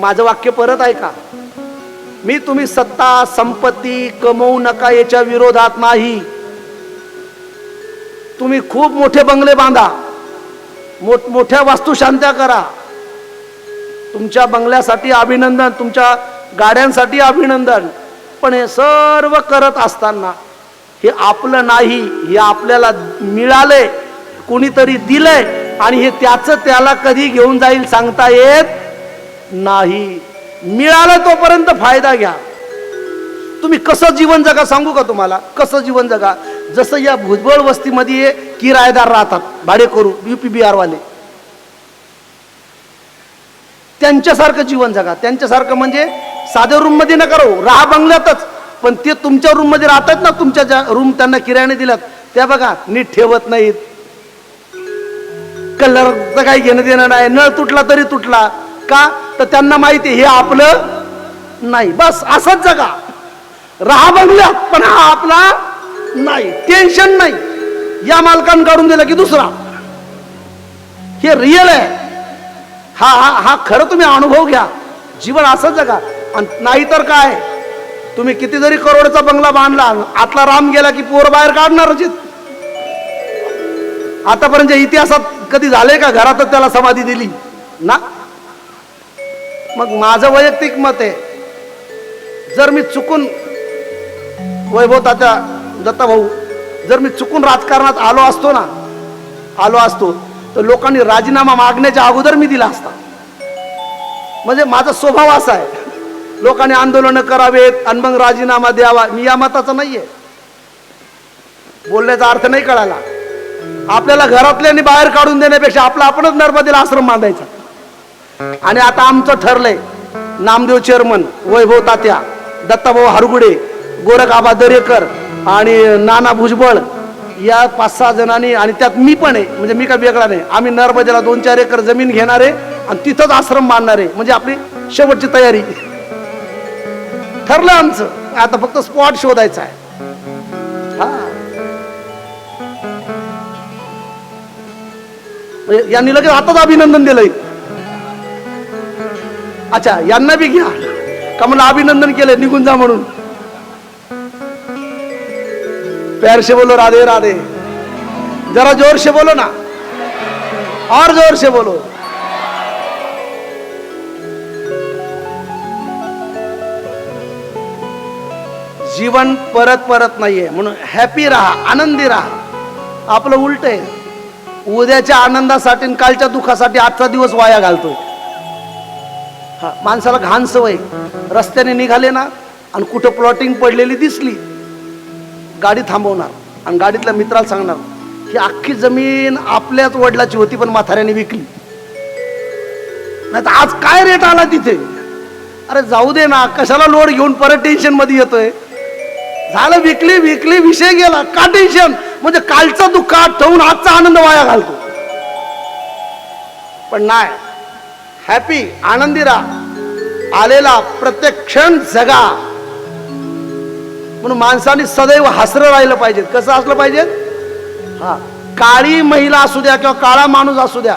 माझं वाक्य परत ऐका. मी तुम्ही सत्ता संपत्ती कमवू नका याच्या विरोधात नाही. तुम्ही खूप मोठे बंगले बांधा. मोठ मोठ्या वास्तुशांत्या करा. तुमच्या बंगल्यासाठी अभिनंदन तुमच्या गाड्यांसाठी अभिनंदन. पण हे सर्व करत असताना हे आपलं नाही हे आपल्याला मिळालंय कोणीतरी दिलंय आणि हे त्याचं त्याला कधी घेऊन जाईल सांगता येत नाही. मिळालं तोपर्यंत फायदा घ्या. तुम्ही कसं जीवन जगा सांगू का तुम्हाला? कसं जीवन जगा? जसं या भुजबळ वस्तीमध्ये किरायदार राहतात भाडेकरू युपी बिहार वाले. त्यांच्यासारखं जीवन जगा. त्यांच्यासारखं म्हणजे साध्या रूममध्ये नका राहू. राहा बंगल्यातच. पण ते तुमच्या रूममध्ये राहतात ना तुमच्या ज्या रूम त्यांना किरायाने दिल्यात त्या बघा नीट ठेवत नाहीत. कलरचं काही घेणं देणं नाही. नळ तुटला तरी तुटला. का? तर त्यांना माहिती हे आपलं नाही. बस असंच जगा. राहा बंगल्यात पण हा आपला नाही. टेन्शन नाही. या मालकान काढून दिलं की दुसरा. हे रिअल आहे. हा हा हा खरं तुम्ही अनुभव घ्या. जीवन असंच जगा. आणि नाहीतर काय? तुम्ही किती जरी करोडचा बंगला बांधला. आतला राम गेला की पोर बाहेर काढणारच आतापर्यंत इतिहासात कधी झाले का? घरातच त्याला समाधी दिली. ना? मग माझं वैयक्तिक मत आहे. जर मी चुकून वैभव दत्ता भाऊ जर मी चुकून राजकारणात आलो असतो ना आलो असतो तर लोकांनी राजीनामा मागण्याच्या अगोदर मी दिला असता. म्हणजे माझा स्वभाव असा आहे. लोकांनी आंदोलनं करावेत आणि मग राजीनामा द्यावा. मी या मताचा नाहीये. बोलण्याचा अर्थ नाही कळाला. आपल्याला घरातल्यांनी बाहेर काढून देण्यापेक्षा आपला आपणच नर्मदेला आश्रम बांधायचा. आणि आता आमचं ठरलंय नामदेव चेअरमन वैभव तात्या दत्ताभाऊ हरगुडे गोरखआबा दरेकर आणि नाना भुजबळ या पाच सहा जणांनी आणि त्यात मी पण आहे म्हणजे मी काय वेगळा नाही. आम्ही नर्मदेला दोन चार एकर जमीन घेणार आहे आणि तिथंच आश्रम बांधणार आहे. म्हणजे आपली शेवटची तयारी. ठरलं आमचं. आता फक्त स्पॉट शोधायचा आहे. म्हणजे यांनी लगेच आताच अभिनंदन दिलंय. अच्छा यांना बी घ्या. का मला अभिनंदन केलंय निघून जा म्हणून. प्यारशे बोलो राधे राधे. जरा जोर से बोलो ना. और जोर से बोलो. जीवन परत परत नाहीये म्हणून हॅपी राहा आनंदी राहा. आपलं उलट आहे. उद्याच्या आनंदासाठी कालच्या दुःखासाठी आजचा दिवस वाया घालतोय हा माणसाला घाण सवय. रस्त्याने निघाले ना आणि कुठं प्लॉटिंग पडलेली दिसली गाडी थांबवणार. आणि गाडीतल्या मित्राला सांगणार ही अख्खी जमीन आपल्याच वडिलाची होती पण म्हाताऱ्याने विकली. नाही आज काय रेट आला तिथे? अरे जाऊ दे ना कशाला लोड घेऊन परत टेन्शनमध्ये येतोय? झालं विकली विकली विषय गेला का टेन्शन म्हणजे कालचा दुःख ठेवून आजचा आनंद वाया घालतो. पण नाही हॅपी आनंदी राहा आलेला प्रत्येक क्षण जगा. म्हणून माणसाने सदैव हसरं राहिलं पाहिजे कसं असलं पाहिजे हा काळी महिला असू द्या किंवा काळा माणूस असू द्या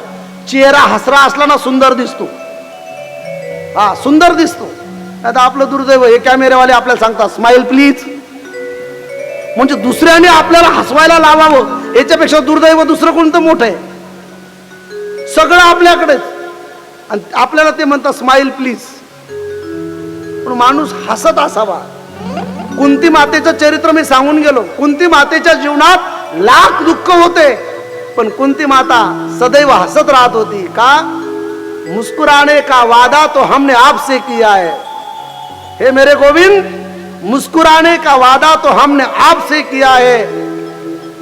चेहरा हसरा असला ना सुंदर दिसतो. हा सुंदर दिसतो. आता आपलं दुर्दैव हे कॅमेरेवाले आपल्याला सांगतात स्माइल प्लीज म्हणजे दुसऱ्याने आपल्याला हसवायला लावावं याच्यापेक्षा दुर्दैव दुसरं कोणतं मोठं आहे? सगळं आपल्याकडेच. आणि आपल्याला ते म्हणतात स्माइल प्लीज पण माणूस हसत असावा. कुंती मातेचं चरित्र मी सांगून गेलो. कुंती मातेच्या जीवनात लाख दुःख होते पण कुंती माता सदैव हसत राहत होती. का? मुस्कुराने का वादा तो हमने आपसे किया है? हे मेरे गोविंद मुस्कुराने का वादा तो हमने आपसे किया है.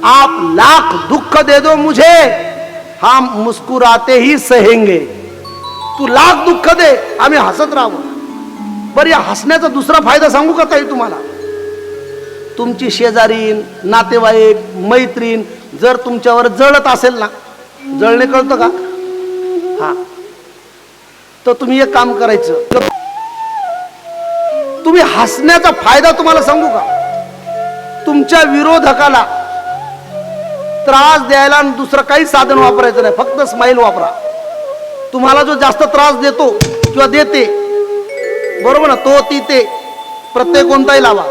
आप लाख दुख दे दो मुझे हम मुस्कुराते ही सहेंगे. तू लाख दुःख दे आम्ही हसत राहू. बरं या हसण्याचा दुसरा फायदा सांगू का ताई तुम्हाला? तुमची शेजारीन नातेवाईक मैत्रीण जर तुमच्यावर जळत असेल ना जळणे कळतं का? हा. तर तुम्ही एक काम करायचं. तुम्ही हसण्याचा फायदा तुम्हाला सांगू का? तुमच्या विरोधकाला त्रास द्यायला आणि दुसरं काही साधन वापरायचं नाही फक्त स्माईल वापरा. तुम्हाला जो जास्त त्रास देतो किंवा देते बरोबर ना? तो ती ते. प्रत्येक कोणताही लावा.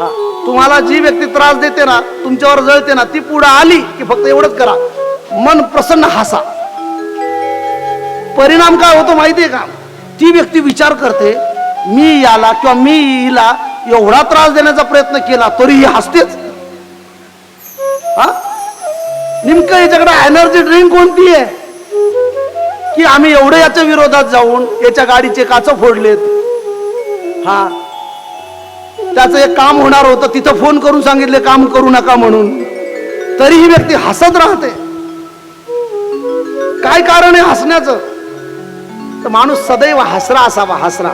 हा. तुम्हाला जी व्यक्ती त्रास देते ना तुमच्यावर जळते ना ती पुढे आली की फक्त एवढंच करा. मन प्रसन्न हसा. परिणाम काय होतो माहितीये का? ती व्यक्ती विचार करते मी याला किंवा मी हिला एवढा त्रास देण्याचा प्रयत्न केला तरी ही हसतेच. हा? नेमकं याच्याकडे एनर्जी ड्रिंक कोणती आहे? की आम्ही एवढं याच्या विरोधात जाऊन याच्या गाडीचे काच फोडलेत. हा. त्याचं एक काम होणार होतं तिथं फोन करून सांगितले काम करू नका म्हणून. तरी ही व्यक्ती हसत राहते. काय कारण आहे हसण्याचं? तर माणूस सदैव हसरा असावा हसरा.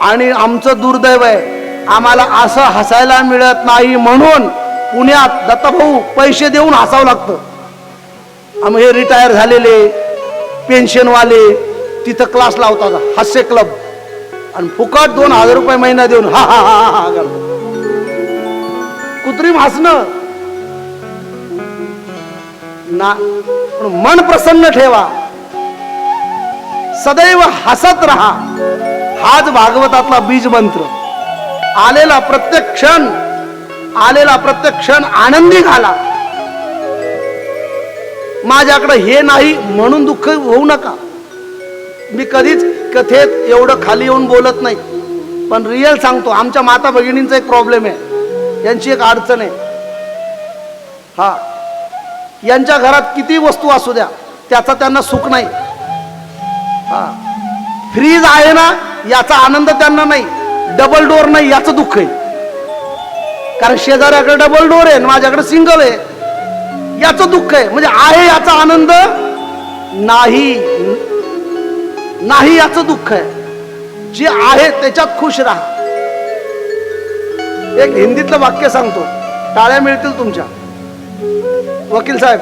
आणि आमचं दुर्दैव आहे आम्हाला असं हसायला मिळत नाही म्हणून पुण्यात दत्ताभाऊ पैसे देऊन हसावं लागतं. आम्ही हे रिटायर झालेले पेन्शनवाले तिथं क्लास लावतात. हास्य क्लब आणि फुकट दोन हजार रुपये महिना देऊन हा हा हा हा हा कृत्रिम हसणं. ना पण मन प्रसन्न ठेवा. सदैव हसत राहा. हाच भागवतातला बीज मंत्र. आलेला प्रत्येक क्षण आलेला प्रत्येक क्षण आनंदी घाला. माझ्याकडं हे नाही म्हणून दुःख होऊ नका. मी कधीच कथेत एवढं खाली येऊन बोलत नाही. पण रिअल सांगतो आमच्या माता भगिनींचा एक प्रॉब्लेम आहे. यांची एक अडचण आहे. हा. यांच्या घरात किती वस्तू असू द्या त्याचा त्यांना सुख नाही. हा. फ्रीज आहे ना याचा आनंद त्यांना नाही. डबल डोर नाही याचं दुःख आहे. कारण शेजाऱ्याकडे डबल डोर आहे माझ्याकडे सिंगल आहे. याचं दुःख आहे. म्हणजे आहे याचा आनंद नाही नाही याचं दुःख आहे. जे आहे त्याच्यात खुश राहा. एक हिंदीतलं वाक्य सांगतो. टाळ्या मिळतील तुमच्या. वकील साहेब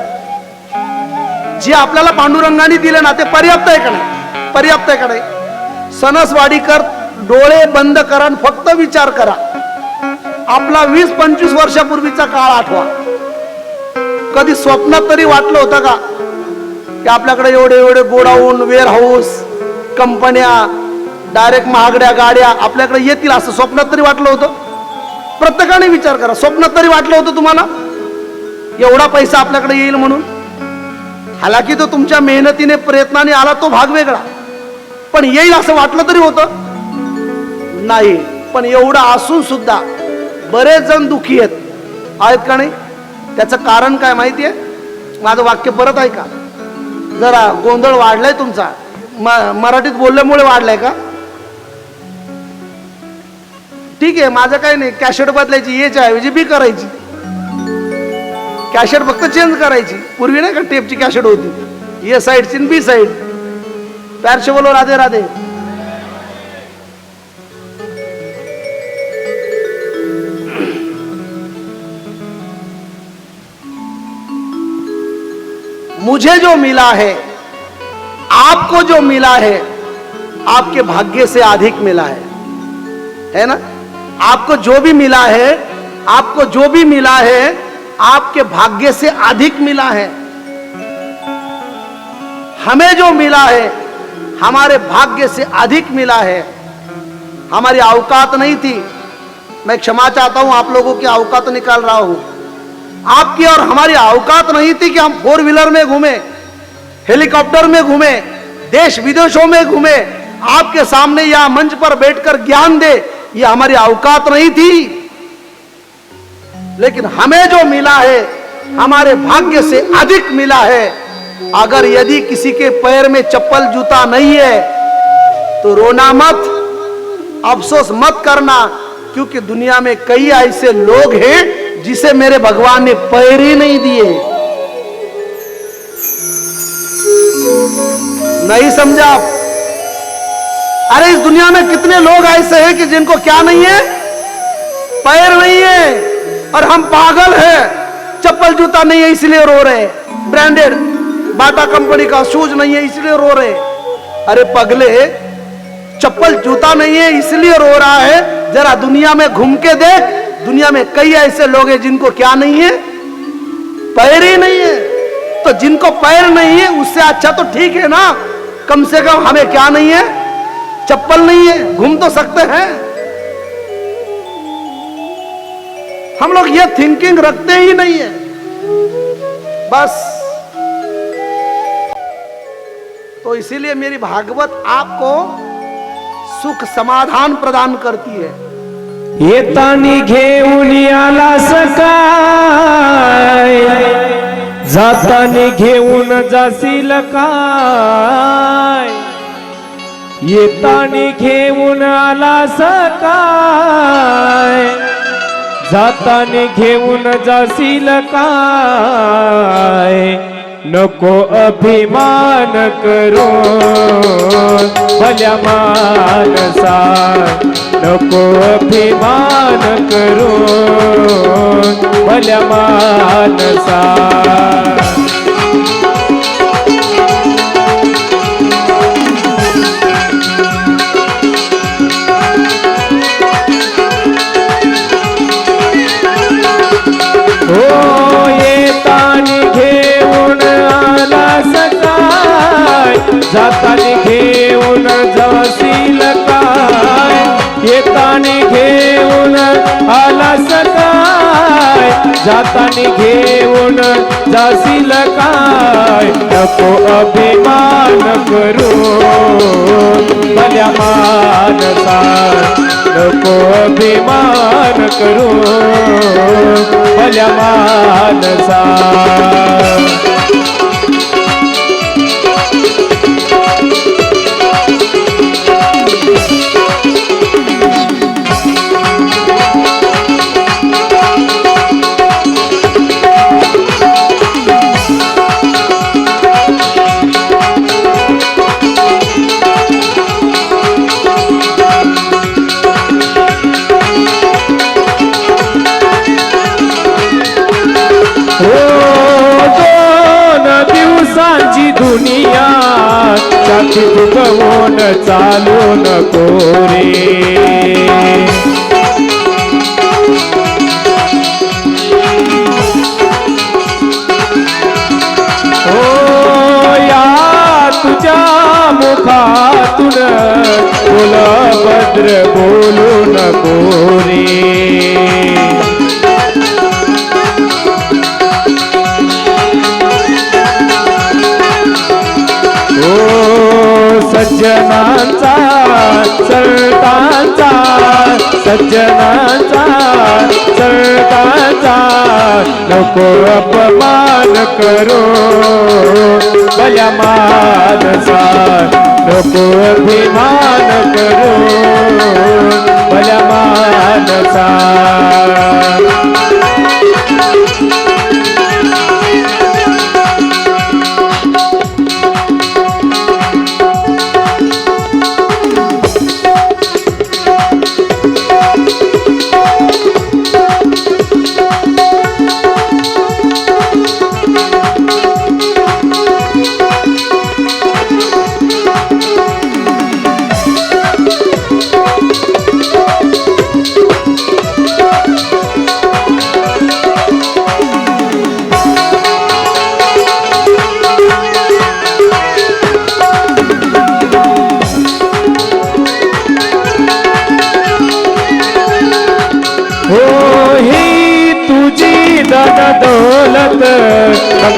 जे आपल्याला पांडुरंगाने दिले ना ते पर्याप्त आहे का नाही? पर्याप्त आहे का नाही? सणसवाडीकर डोळे बंद करा आणि फक्त विचार करा. आपला वीस पंचवीस वर्षापूर्वीचा काळ आठवा. कधी स्वप्नात तरी वाटलं होतं का? की आपल्याकडे एवढे एवढे गोडाऊन वेअर हाऊस कंपन्या डायरेक्ट महागड्या गाड्या आपल्याकडे येतील असं स्वप्नात तरी वाटलं होतं? प्रत्येकाने विचार करा स्वप्नात तरी वाटलं होतं तुम्हाला? एवढा पैसा आपल्याकडे येईल म्हणून? हालाकी तो तुमच्या मेहनतीने प्रयत्नाने आला तो भाग वेगळा. पण येईल असं वाटलं तरी होतं? नाही पण एवढं असून सुद्धा बरेच जण दुखी आहेत. आहेत का नाही? त्याचं कारण काय माहिती आहे माझं वाक्य परत आहे का जरा गोंधळ वाढलाय तुमचा. म- मराठीत बोलल्यामुळे वाढलाय का? ठीक आहे माझं काही नाही. कॅशेट बदलायची एच्या ऐवजी बी करायची. कॅशेट फक्त चेंज करायची. पूर्वी नाही का टेपची कॅशेट होती. ए साईडची बी साईड. प्यारशे बोलो राधे राधे. मुझे जो मिला है, आपको जो मिला है, आपके भाग्य से अधिक मिला है। है ना? आपको जो भी मिला है, आपको जो भी मिला है, आपके भाग्य से अधिक मिला है। हमें जो मिला है, हमारे भाग्य से अधिक मिला है। हमारी औकात नहीं थी। मैं क्षमा चाहता हूँ, आप लोगों की औकात निकाल रहा हूँ। आपकी और हमारी औकात नहीं थी कि हम फोर व्हीलर में घूमे, हेलीकॉप्टर में घूमे, देश विदेशों में घूमे। आपके सामने या मंच पर बैठकर ज्ञान दे, ये हमारी औकात नहीं थी। लेकिन हमें जो मिला है, हमारे भाग्य से अधिक मिला है। अगर यदि किसी के पैर में चप्पल जूता नहीं है तो रोना मत, अफसोस मत करना, क्योंकि दुनिया में कई ऐसे लोग हैं जिसे मेरे भगवान ने पैर ही नहीं दिए। नहीं समझा अरे, इस दुनिया में कितने लोग ऐसे हैं कि जिनको क्या नहीं है? पैर नहीं है, और हम पागल हैं। चप्पल जूता नहीं है, इसलिए रो रहे। ब्रांडेड बाटा कंपनी का शूज़ नहीं है, इसलिए रो रहे। अरे, पगले, चप्पल जूता नहीं है, इसलिए रो रहा है। जरा दुनिया में घूम के देख दुनिया में कई ऐसे लोग हैं जिनको क्या नहीं है? पैर ही नहीं है। तो जिनको पैर नहीं है, उससे अच्छा तो ठीक है ना? कम से कम हमें क्या नहीं है? चप्पल नहीं है। घूम तो सकते हैं। हम लोग ये थिंकिंग रखते ही नहीं है। बस। तो इसीलिए मेरी भागवत आपको सुख समाधान प्रदान करती है। येतानी घेऊन आला सकाय. जातानी घेऊन जाशील काय? येतानी घेऊन आला सकाय. जातानी घेऊन जाशील काय? नको अभिमान करो भल्या मानसा नको अभिमान करो भल्या मानसा जातानी घेऊन जाशील काय? नको अभिमान करू. भल्या मानसा नको अभिमान करू. भल्या मानसा चालू नको रे. हो या तुझ्या मुखातून बोल भद्र बोलू नको रे. सज्जनांचा संतांचा सज्जनांचा संतांचा नको अपमान करो भल्या मानसा. नको अभिमान करो भल्या मानसा.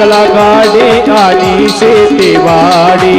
गाडी आणि शेतीवाडी